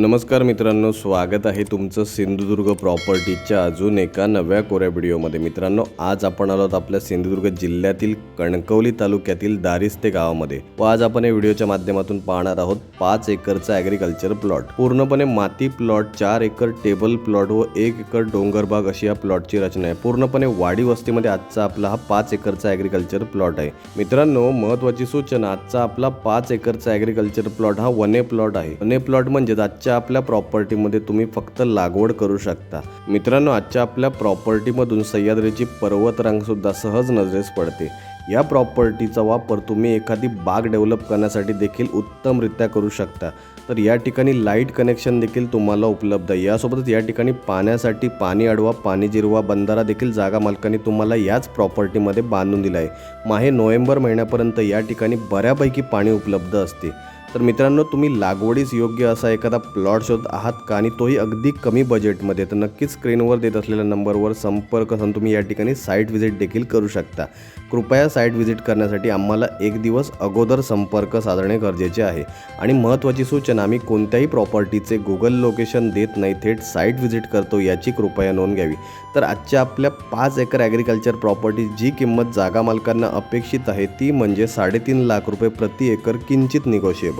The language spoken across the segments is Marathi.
नमस्कार मित्रांनो स्वागत आहे तुमचं सिंधुदुर्ग प्रॉपर्टीच्या अजून एका नव्या कोऱ्या व्हिडिओमध्ये. मित्रांनो आज आपण आलो आहोत आपल्या सिंधुदुर्ग जिल्ह्यातील कणकवली तालुक्यातील दारिस्ते गावामध्ये व आज आपण या व्हिडिओच्या माध्यमातून पाहणार आहोत पाच एकरचा ॲग्रिकल्चर प्लॉट पूर्णपणे माती प्लॉट चार एकर टेबल प्लॉट व एक एकर डोंगरबाग अशी या प्लॉटची रचना आहे. पूर्णपणे वाडी वस्तीमध्ये आजचा आपला हा पाच एकरचा ॲग्रिकल्चर प्लॉट आहे. मित्रांनो महत्वाची सूचना आजचा आपला पाच एकरचा ॲग्रिकल्चर प्लॉट हा वने प्लॉट आहे. वने प्लॉट म्हणजे आजच्या आपल्या प्रॉपर्टीमध्ये तुम्ही फक्त लागवड करू शकता. मित्रांनो आजच्या आपल्या प्रॉपर्टीमधून सह्याद्रीची पर्वतरांगसुद्धा सहज नजरेस पडते. या प्रॉपर्टीचा वापर तुम्ही एखादी बाग डेव्हलप करण्यासाठी देखील उत्तमरित्या करू शकता. तर या ठिकाणी लाइट कनेक्शन देखील तुम्हाला उपलब्ध आहे. यासोबतच या ठिकाणी पाण्यासाठी पाणी अडवा पाणी जिरवा बंधारा देखील जागा मालकाने तुम्हाला याच प्रॉपर्टीमध्ये बांधून दिला आहे माहे नोव्हेंबर महिन्यापर्यंत या ठिकाणी बऱ्यापैकी पाणी उपलब्ध असते. तर मित्रांनो तुम्ही लागवडीस योग्य असा एखादा प्लॉट शोध आहात का? आणि तोही अगदी कमी बजेटमध्ये तर नक्कीच स्क्रीनवर देत असलेल्या नंबरवर संपर्क साधून तुम्ही या ठिकाणी साईट व्हिजिट देखील करू शकता. कृपया साईट व्हिजिट करण्यासाठी आम्हाला एक दिवस अगोदर संपर्क साधणे गरजेचे आहे. आणि महत्त्वाची सूचना आम्ही कोणत्याही प्रॉपर्टीचे गुगल लोकेशन देत नाही थेट साईट व्हिजिट करतो याची कृपया नोंद घ्यावी. तर आजच्या आपल्या पाच एकर ॲग्रिकल्चर प्रॉपर्टी जी किंमत जागा मालकांना अपेक्षित आहे ती म्हणजे साडेतीन लाख रुपये प्रति एकर किंचित निगोशिएबल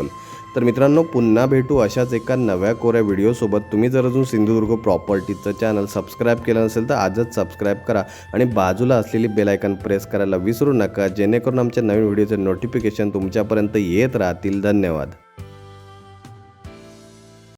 तर मित्रांनो पुन्हा भेटू अशाच एका नव्या कोऱ्या व्हिडिओसोबत तुम्ही जर अजून सिंधुदुर्ग प्रॉपर्टीचं चॅनल सबस्क्राईब केलं नसेल तर आजच सबस्क्राईब करा आणि बाजूला असलेली बेलायकन प्रेस करायला विसरू नका. जेणेकरून आमच्या नवीन व्हिडिओचे नोटिफिकेशन तुमच्यापर्यंत येत राहतील. धन्यवाद.